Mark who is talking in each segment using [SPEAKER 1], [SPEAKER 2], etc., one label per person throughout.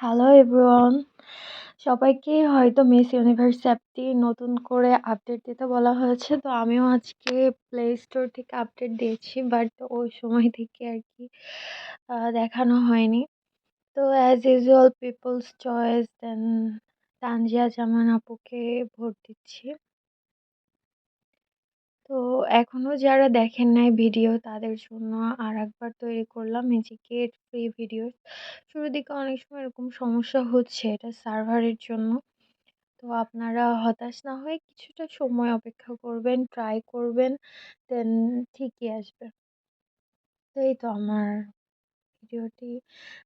[SPEAKER 1] Hello everyone সবাইকে হয়তো miss universe অ্যাপটি নতুন করে আপডেট দিতে বলা হয়েছে। তো আমিও আজকে প্লে স্টোর থেকে আপডেট দিয়েছি বাট ওই সময় থেকে আর কি দেখানো হয়নি। তো as usual people's choice then Tanjia Zaman আপুকে ভোট দিচ্ছি। এখনও যারা দেখেন নাই ভিডিও তাদের জন্য আর একবার তৈরি করলাম এই যে গেট ফ্রি ভিডিও শুরুর দিকে অনেক সময় এরকম সমস্যা হচ্ছে এটা সার্ভারের জন্য। তো আপনারা হতাশ না হয়ে কিছুটা সময় অপেক্ষা করবেন ট্রাই করবেন দেন ঠিকই আসবে। তো এই তো আমার ভিডিওটি।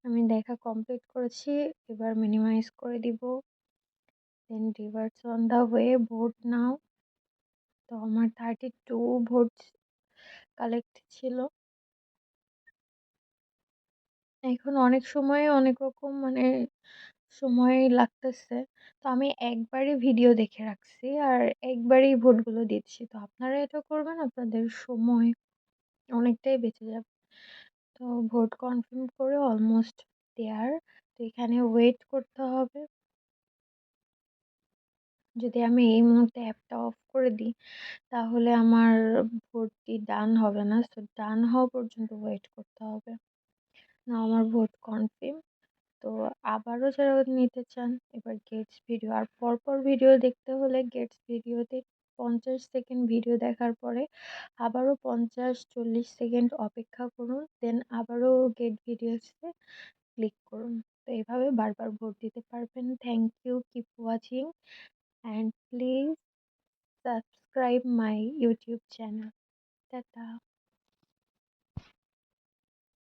[SPEAKER 1] আমি দেখা কমপ্লিট করেছি, এবার মিনিমাইজ করে দিব। Then reverse on the way vote now তো আমার থার্টি টু ভোট কালেক্ট ছিল। এখন অনেক সময় অনেক রকম মানে সময় লাগতেছে। তো আমি একবারই ভিডিও দেখে রাখছি আর একবারই ভোটগুলো দিচ্ছি। তো আপনারা এটা করবেন, আপনাদের সময় অনেকটাই বেঁচে যাবে। তো ভোট কনফার্ম করে অলমোস্ট দেয়ার তো এখানে ওয়েট করতে হবে। যদি আমি এই মুহূর্তে অ্যাপটা অফ করে দিই, তাহলে আমার ভোটটি ডান হবে না। সো, ডান হওয়া পর্যন্ত ওয়েট করতে হবে। না আমার ভোট কনফার্ম। তো, আবারও যারা নিতে চান, এবার গেটস ভিডিও। আর পরপর ভিডিও দেখতে হলে গেটস ভিডিওতে পঞ্চাশ সেকেন্ড ভিডিও দেখার পরে আবারও পঞ্চাশ, চল্লিশ সেকেন্ড অপেক্ষা করুন। দেন আবারও গেট ভিডিওসে ক্লিক করুন। তো এইভাবে বারবার ভোট দিতে পারবেন। Thank you. Keep watching. and please subscribe my youtube channel. Tata.